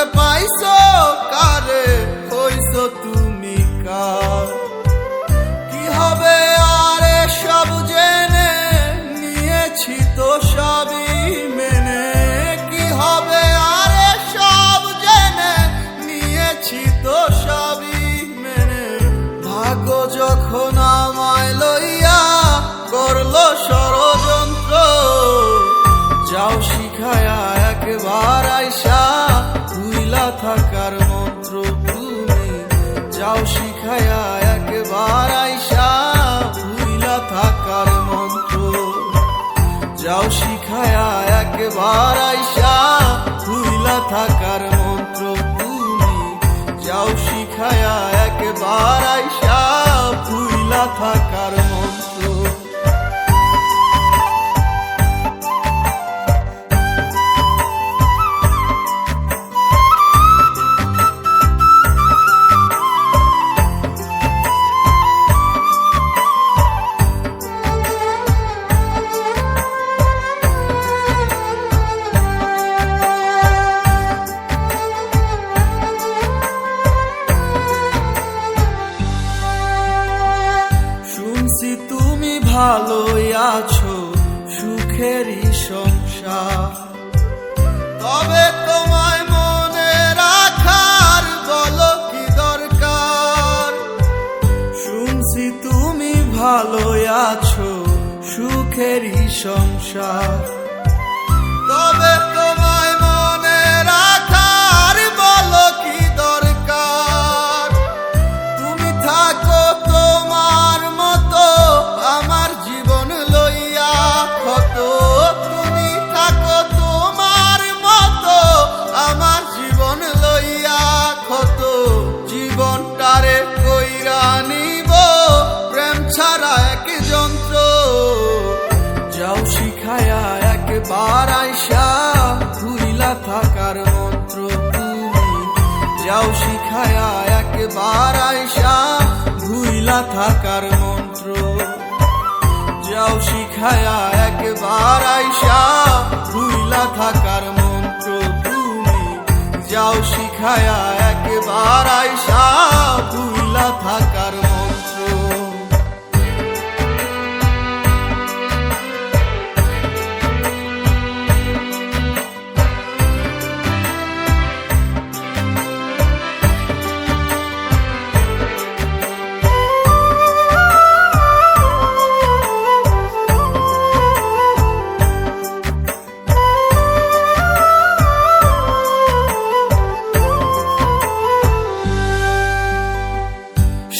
জানতে পাইছো? কারে হইছো তুমি কার? কি হবে আর সব জেনে? নিয়েছি তো সবই মেনে। কি হবে আর সব জেনে? নিয়েছি তো সবই মেনে। ভাগ্য যখন আমায় লইয়া করল ষড়যন্ত্র, যাও শিখায়া শিখায়া একবার আইসা ভুইলা থাকার মন্ত্র তুমি যাও শিখায়া একবার আইসা ভুইলা থাকার মন্ত্র ভালোই আছো, সুখেরই সংসার। তবে তোমায় মনে রাখার বলো কি দরকার? শুনছি তুমি ভালোই আছো, সুখেরই সংসার। তবে একবার আইসা ভুইলা থাকার মন্ত্র তুমি। যাও শিখায়া একবার আইসা ভুইলা থাকার মন্ত্র। যাও শিখায়া একবার আইসা ভুইলা থাকার মন্ত্র তুমি। যাও শিখায়া একবার আইসা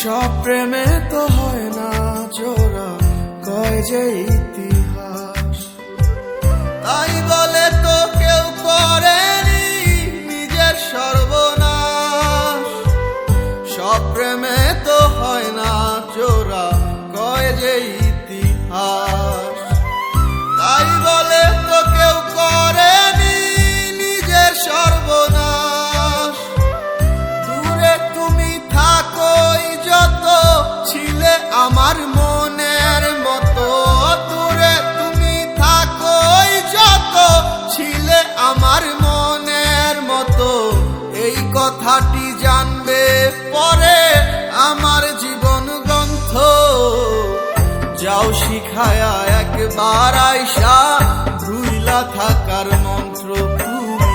সব প্রেমে তো হয় না জোড়া কয় যে ইতিহাস। তাই বলে তো কথাটি জানবে পরে আমার জীবন গ্রন্থ। যাও শিখায়া একবার আইসা ভুইলা থাকার মন্ত্র তুমি।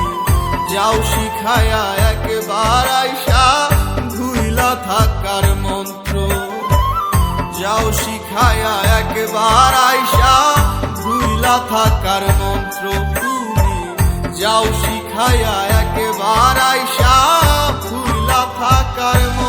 যাও শিখায়া একবার আইসা ভুইলা থাকার মন্ত্র। যাও শিখায়া একবার আইসা ভুইলা থাকার মন্ত্র তুমি। যাও শিখায়া একবার আইসা হাহাকার